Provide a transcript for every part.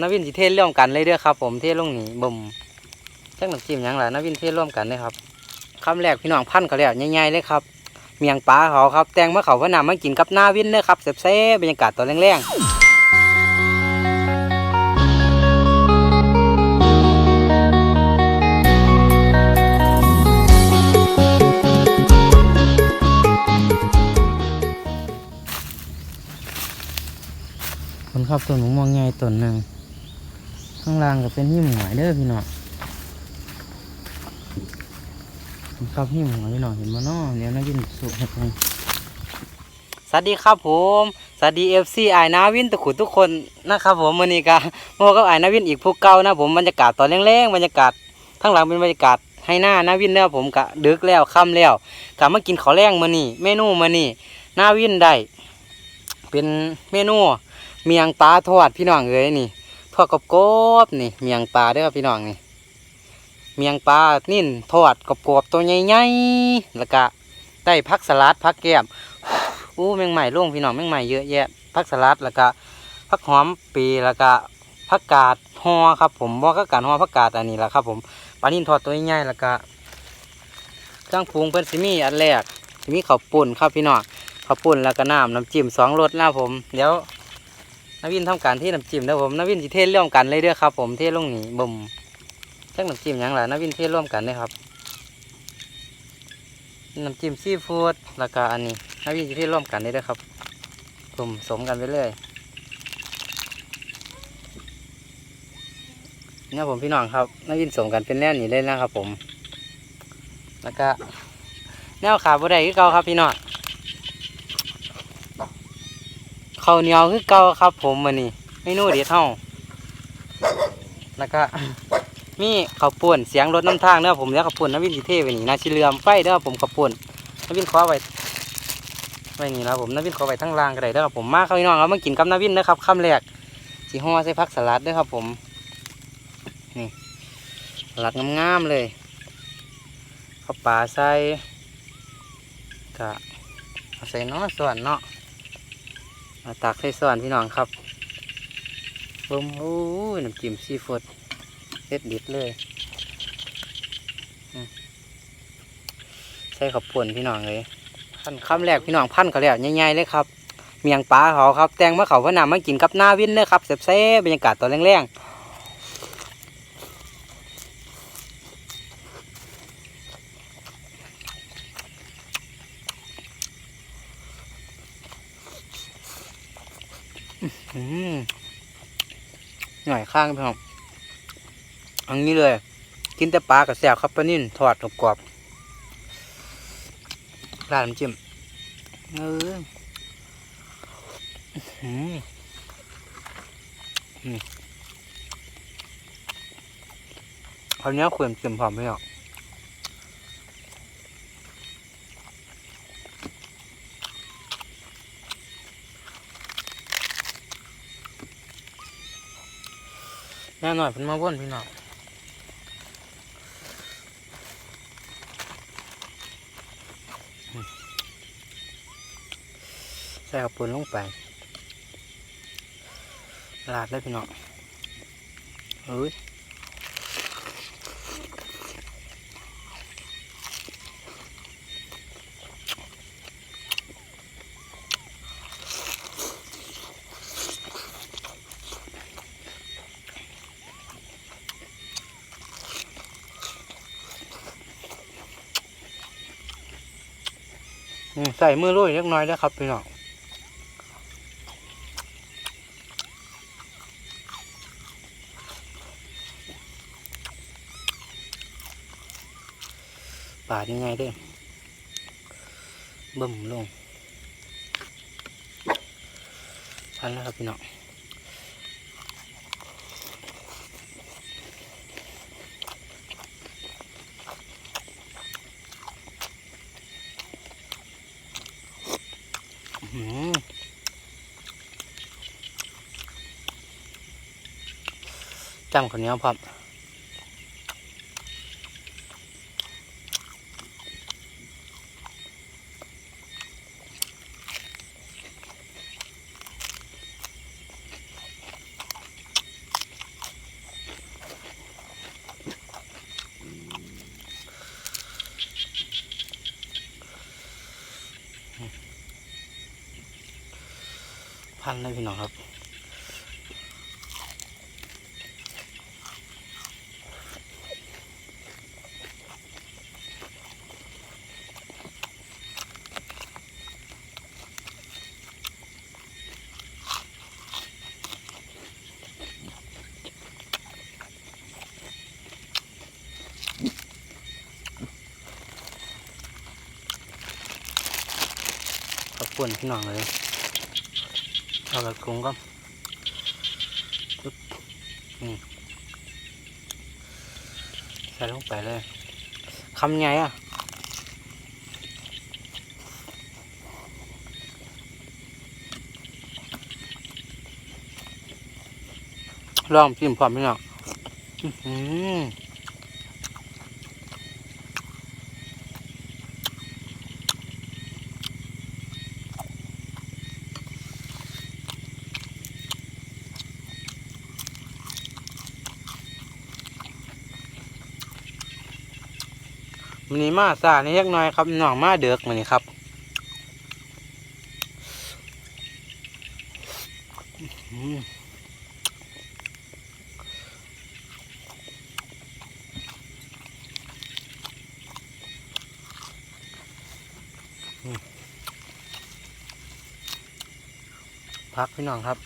นาวินสิเทศร่วมกันเลยเด้อครับ ผมเทศลงนี้บ่มจักน้ำจิ้มยังล่ะนาวินเทศร่วมกันเลยครับคำแรกพี่น้องพันเขาแล้วใหญ่ๆเลยครับ เมียงปลาเขาครับ แตงมะเขาพะนำมากินกับหน้าวินเด้อครับแซ่บๆบรรยากาศตอนแรงๆคนครับต้นหมูมองใหญ่ต้นหนึ่ง ข้างล่างก็เป็นหิ้มหอยเด้อพี่น้องครับหิ้มหอยพี่น้องเห็นบ่เนาะเดี๋ยวนาวินสุกให้ฟังสวัสดีครับผมสวัสดีเอฟซีไอนาวินตะขุดทุกคนนะครับผมวันนี้ก็โมกับไอนาวินอีกผู้เก่านะผมบรรยากาศตอนแรงๆบรรยากาศข้างหลังเป็นบรรยากาศให้หน้านาวินเนี่ยผมกะดึกแล้วค่ำแล้วกะมากินข้าวแรงมือนี้เมนูมือนี้นาวินได้เป็นเมนูเมียงปลาทอดพี่น้องเอ้ยนี่ ทอดกรอบนี่เมียงปลาเด้อครับพี่น้องนี่เมียงปลานิ่นทอดกรอบตัวใหญ่ๆแล้วก็ได้ผักสลัดผักแก้มอู้แมงใหม่ล่วงพี่น้องแมงใหม่เยอะแยะผักสลัดแล้วก็ผักหอมปีแล้วก็ผักกาดหอครับ ผมว่าก็การหอผักกาดอันนี้แหละครับ ผมปลานิ่นทอดตัวใหญ่ๆแล้วก็เครื่องปรุงเพิ่นสิมีอันแรกสิมีข้าวปุ่นครับพี่น้องข้าวปุ่นแล้วก็น้ำน้ำจิ้มสองรสนะผมเดี๋ยว นวินทำการที่น้ำจิ้มเด้อผมนวินสิเทร่วมกันเลยเด้อครับ ผมเทลงนี้บ่มจักน้ำจิ้มยังล่ะนวินเทร่วมกันเด้อครับน้ำจิ้มซีฟู้ดแล้วก็อันนี้นวินที่ร่วมกันนี่ด้วยครับกลุ่มสมกันไปเรื่อยเนี่ยผมพี่น้องครับนวินสมกันเป็นแน่นี่เลยนะครับ ผม แล้วก็แนวขาบดได้คือเก่าครับพี่น้อง ข้าวเหนียวคือเก่าครับ ผมมันนี่เมนูเด็ดเท่าแล้วก็มีข้าวป่นเสียงรถน้ำทางเด้อผมแล้วข้าวป่นนาวินสีเทไปนี่นาชิเลือมไฟเด้อผมข้าวป่นนาวินขอไว้ไว้นี่นะผมนาวินขอไว้ทั้งรางก็ได้เด้อครับผมมาครับพี่น้องครับมากินกับนาวินนะครับคำแรกสีห่อใส่ผักสลัดเด้วยครับผมนี่สลัดงามๆเลยข้าวปลาใส่กะใส่เน้อส่วนเนาะ ตักใส่ส่วนพี่น้องครับเบิ่มโอ้ยน้ำจิ้มซีฟู้ดเด็ดดิบเลยใส่ข้าวป่นพี่น้องเลยขั้นคำแรกพี่น้องพันเขาแล้วใหญ่ๆเลยครับ เมียงปลาเขาครับ แตงมะเขาพะนำมากินกับหน้าวินเลยครับเซ่บๆบรรยากาศตอนแรงๆ หน่อยข้างพี่น้องอันนี้เลย กินแต่ปลากับแซ่บครับปลานิ่นทอดกรอบๆราดน้ำจิ้มเอออืมอืมคราวนี้ขวนเต็มพร้อมไหมอะแน่หน่อยเพิ่นมาว่นพี่น้องใส่ข้าวปุ้นลงไปลาดเลยพี่น้องเอ้ย ใส่มือลุยเล็กน้อยนะครับพี่น้องปาดยังไงเด้บิ่มลงพันแล้วครับพี่น้อง ตั้มข้าวเหนียวพร้อมพันเลยพี่น้องครับ ขอบคุณพี่น้องเลยเอากระกุงก็ปึ๊บนี่ใส่ลงไปเลยคำไงอะลองจิ้มพร้อมพี่น้องอื้อ มันนี้มาซานี่เล็กน้อยครับน้องมาเดือกมันนี่ครับพักพี่น้องครับ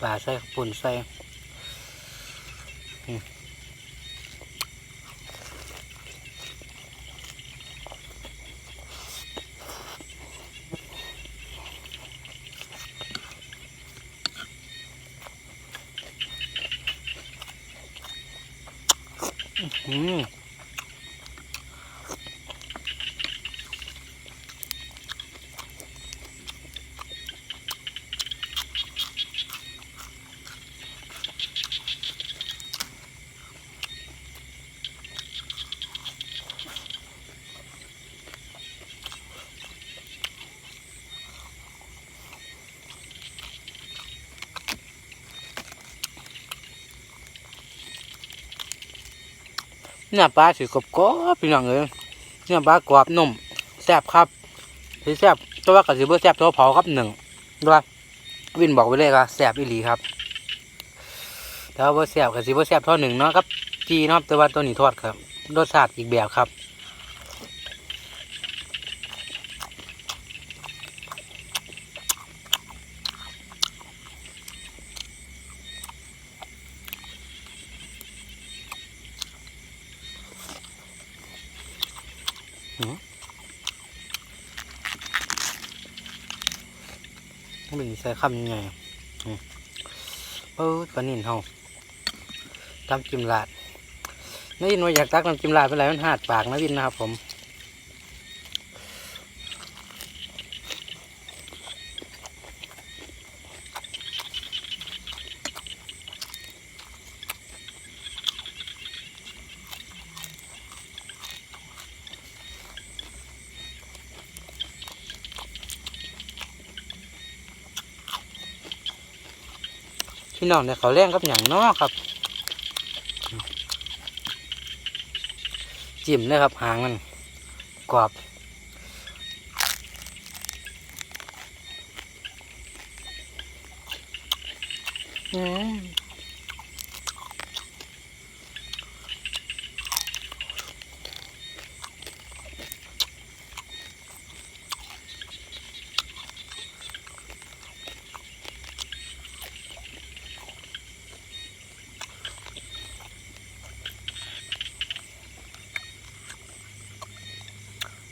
ปลาใส่ข้าวปุ่นใส่อืม เนี่ยปลาสีกรอบกรอบพี่น้องเอ้ยเนี่ยปลากรอบนุ่มแซ่บครับสีแซ่บตัวว่ากับสิบแซ่บตัวเผาครับหนึ่งด้วยวินบอกไปเลยครับแซ่บอีหลีครับแต่ว่าบ่แซ่บกับสิบแซ่บทอดหนึ่งเนาะครับจีเนาะแต่ว่าตัวนี้ทอดครับรสชาติอีกแบบครับ มันใส่คำยังไงเออปลานิ่นเฮาทำจิ้มลาดนี่นวอยากตักน้ำจิ้มลาดไปแล้วมันหาดปากนะวินนะครับผม พี่น้องเนี่ยเขาเลี้ยงกับอย่างนอกครับจิ้มเลยครับหางมันกรอบอืม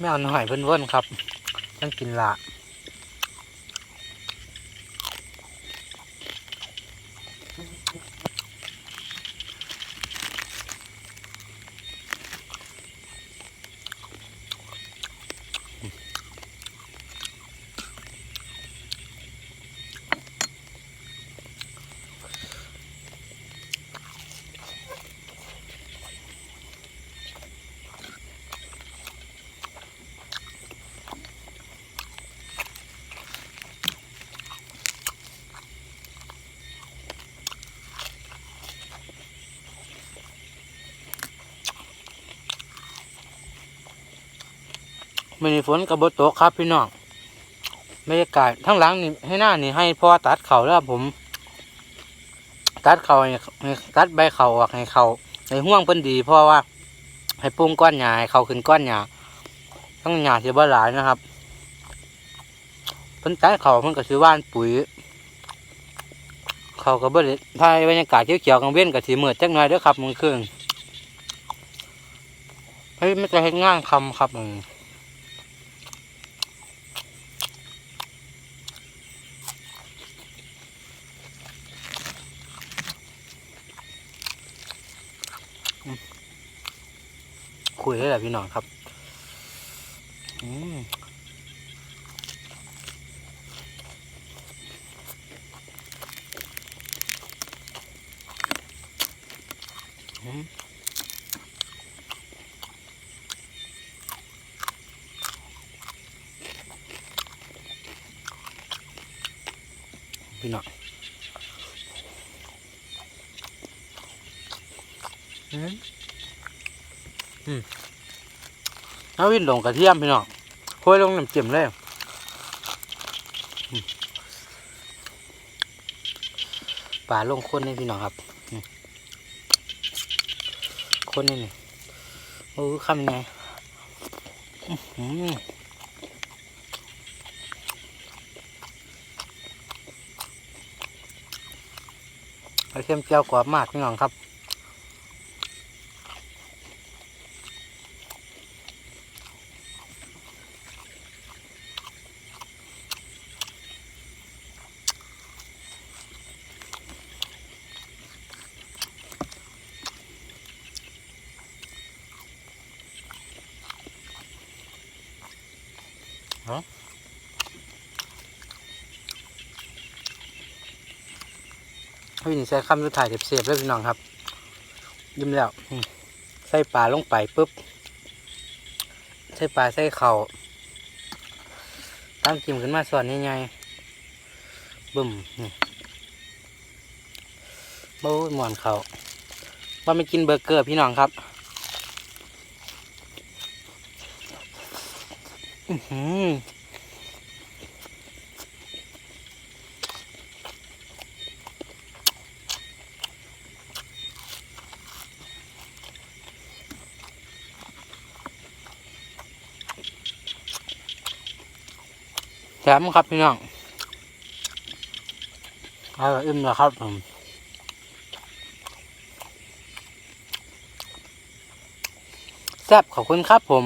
ไม่เอาหน่อยเพื่อนเว่นครับต้องกินละ ไม่มีฝนกับบตกครับพี่น้องบรรยากาศทั้งหลังนี่ให้หน้านี่ให้พ่อตัดเข่าแล้วผม ตัดเข่าให้ตัดใบเข่าออกให้เข่าในห่วงเพิ่นดีเพราะว่า ให้ปรุงก้อนหญ้าให้เข่าขึ้นก้อนหญ้าต้องหญ้าสิบ่หลายนะครับเพิ่นตัดเข่าเพิ่นก็สิหว่านปุ๋ยเขาก็บ่ได้ถ่ายบรรยากาศเขียวๆกลางเว้นก็สิมืดจักหน่อยเด้อครับมื้อคืนเฮ้ยไมันจะเฮ็ดงานคำครับอืม คุยได้แหละพี่น้องครับอืมพี่น้องอืม อืมเอาวินลงกระเทียมพี่น้องโคุยลงน้ำจิ้มเลยป่าลงคนนี่พี่น้องครับคนนี่นี่โอ้คำไงอื้อหือกระเทียมเจียวกรอบมากพี่น้องครับ พี่นี่ใส่คำสุดท้ายเสียบๆเลยพี่น้องครับ ยิ้มแล้วใส่ปลาลงไปปุ๊บ ใส่ปลาใส่เข่าตั้งจิ้มขึ้นมาส่วนใหญ่ๆบึ้มนี่โบ้หมอนเขาว่าไม่กินเบอร์เกอร์พี่น้องครับอือหือ มครับพี่น้องอร่อยอิ่มแล้วครับผมแซ่บขอบคุณครับผม